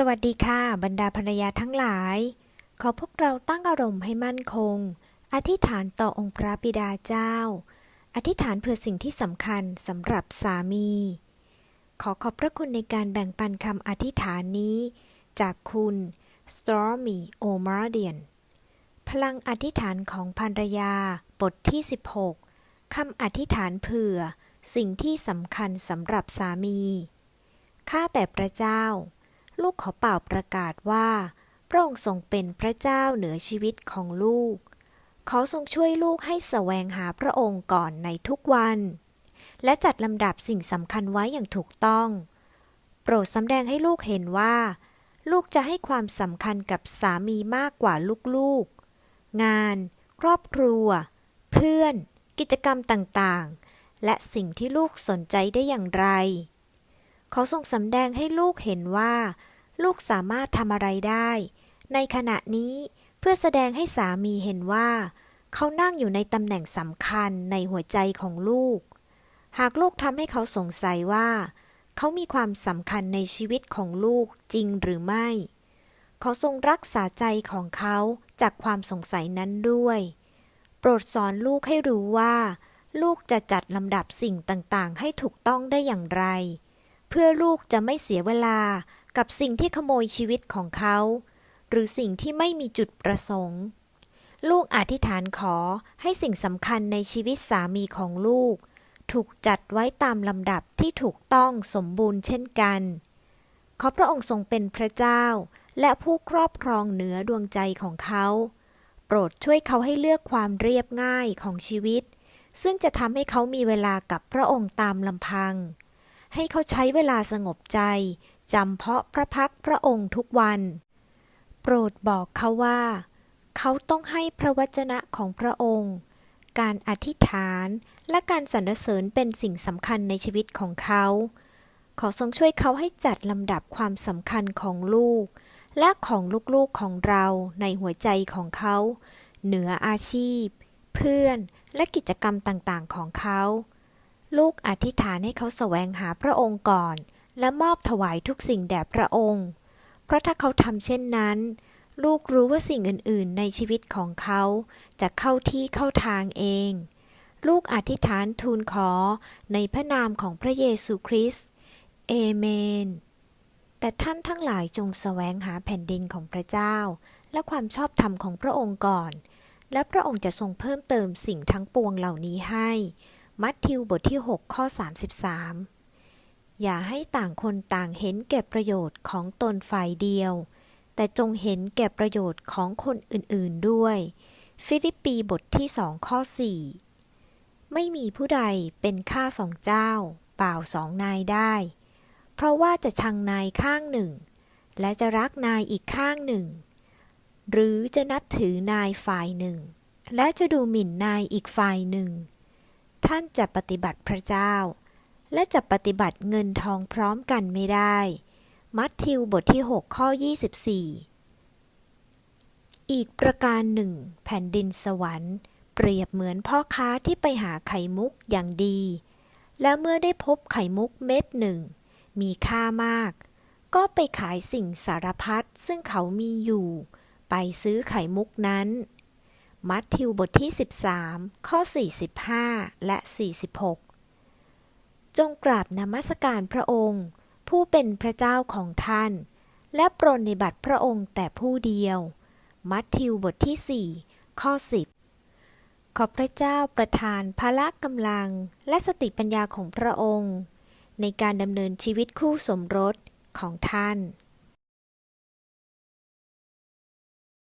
สวัสดีค่ะ บรรดาภรรยาทั้งหลาย ขอพวกเราตั้งอารมณ์ให้มั่นคง อธิษฐานต่อองค์พระบิดาเจ้า อธิษฐานเพื่อสิ่งที่สำคัญสำหรับสามี ขอขอบพระคุณในการแบ่งปันคำอธิษฐานนี้ จากคุณ Stormy O'Mardian พลังอธิษฐานของภรรยา บทที่ 16คำอธิษฐานเผื่อ สิ่งที่สำคัญสำหรับสามี ข้าแต่พระเจ้า ลูกขอเป่าประกาศว่า พระองค์ทรงเป็นพระเจ้าเหนือชีวิตของลูก ขอทรงช่วยลูกให้แสวงหาพระองค์ก่อนในทุกวัน และจัดลำดับสิ่งสำคัญไว้อย่างถูกต้อง โปรดสำแดงให้ลูกเห็นว่า ลูกจะให้ความสำคัญกับสามีมากกว่าลูกๆ งาน ครอบครัว เพื่อน กิจกรรมต่างๆ และสิ่งที่ลูกสนใจได้อย่างไร ขอทรงสำแดงให้ลูกเห็นว่า ลูกสามารถทำอะไรได้ ในขณะนี้เพื่อแสดงให้สามีเห็นว่า เขานั่งอยู่ในตำแหน่งสำคัญในหัวใจของลูก หากลูกทำให้เขาสงสัยว่า เขามีความสำคัญในชีวิตของลูกจริงหรือไม่ขอทรงรักษาใจของเขาจากความสงสัยนั้นด้วย โปรดสอนลูกให้รู้ว่า ลูกจะจัดลำดับสิ่งต่างๆ ให้ถูกต้องได้อย่างไร เพื่อลูกจะไม่เสียเวลากับสิ่งที่ขโมยชีวิตของเขา หรือสิ่งที่ไม่มีจุดประสงค์ ลูกอธิษฐานขอให้สิ่งสำคัญในชีวิตสามีของลูก ถูกจัดไว้ตามลำดับที่ถูกต้องสมบูรณ์เช่นกัน ขอพระองค์ทรงเป็นพระเจ้า และผู้ครอบครองเหนือดวงใจของเขา โปรดช่วยเขาให้เลือกความเรียบง่ายของชีวิต ซึ่งจะทำให้เขามีเวลากับพระองค์ตามลำพัง ให้เขาใช้เวลาสงบใจจำเพาะพระพักพระองค์ทุกวัน โปรดบอกเขาว่า เขาต้องให้พระวจนะของพระองค์ การอธิษฐานและการสรรเสริญเป็นสิ่งสำคัญในชีวิตของเขา ขอทรงช่วยเขาให้จัดลำดับความสำคัญของลูก และของลูกๆของเราในหัวใจของเขา เหนืออาชีพ เพื่อนและกิจกรรมต่างๆของเขา ลูกอธิษฐานให้เขาแสวงหาพระองค์ก่อน และมอบถวายทุกสิ่งแด่พระองค์ เพราะถ้าเขาทำเช่นนั้น ลูกรู้ว่าสิ่งอื่น ๆ ในชีวิตของเขาจะเข้าที่เข้าทางเอง ลูกอธิษฐานทูลขอในพระนามของพระเยซูคริสต์เอเมน แต่ท่านทั้งหลายจงแสวงหาแผ่นดินของพระเจ้า และความชอบธรรมของพระองค์ก่อน และพระองค์จะทรงเพิ่มเติมสิ่งทั้งปวงเหล่านี้ให้ มัทธิวบทที่ 6 ข้อ 33 อย่าให้ต่างคนต่างเห็นแก่ประโยชน์ของตนฝ่ายเดียว แต่จงเห็นแก่ประโยชน์ของคนอื่นๆด้วย ฟิลิปปีบทที่สองข้อ 4 ไม่มีผู้ใดเป็นข้าสองเจ้าเปล่าสองนายได้ เพราะว่าจะชังนายข้างหนึ่ง และจะรักนายอีกข้างหนึ่ง หรือจะนับถือนายฝ่ายหนึ่ง และจะดูหมิ่นนายอีกฝ่ายหนึ่ง ท่านจะปฏิบัติพระเจ้า และจะปฏิบัติเงินทองพร้อมกันไม่ได้ มัทธิวบทที่ 6 ข้อ 24 อีกประการหนึ่ง แผ่นดินสวรรค์ เปรียบเหมือนพ่อค้าที่ไปหาไข่มุกอย่างดี แล้วเมื่อได้พบไข่มุกเม็ดหนึ่ง มีค่ามาก ก็ไปขายสิ่งสารพัดซึ่งเขามีอยู่ ไปซื้อไข่มุกนั้น มัทธิวบทที่ 13 ข้อ 45 และ 46 จงกราบนมัสการพระองค์ ผู้เป็นพระเจ้าของท่าน และปรนนิบัติพระองค์แต่ผู้เดียว มัทธิวบทที่ 4 ข้อ 10 ขอพระเจ้าประทานพละกำลังและสติปัญญาของพระองค์ ในการดำเนินชีวิตคู่สมรสของท่าน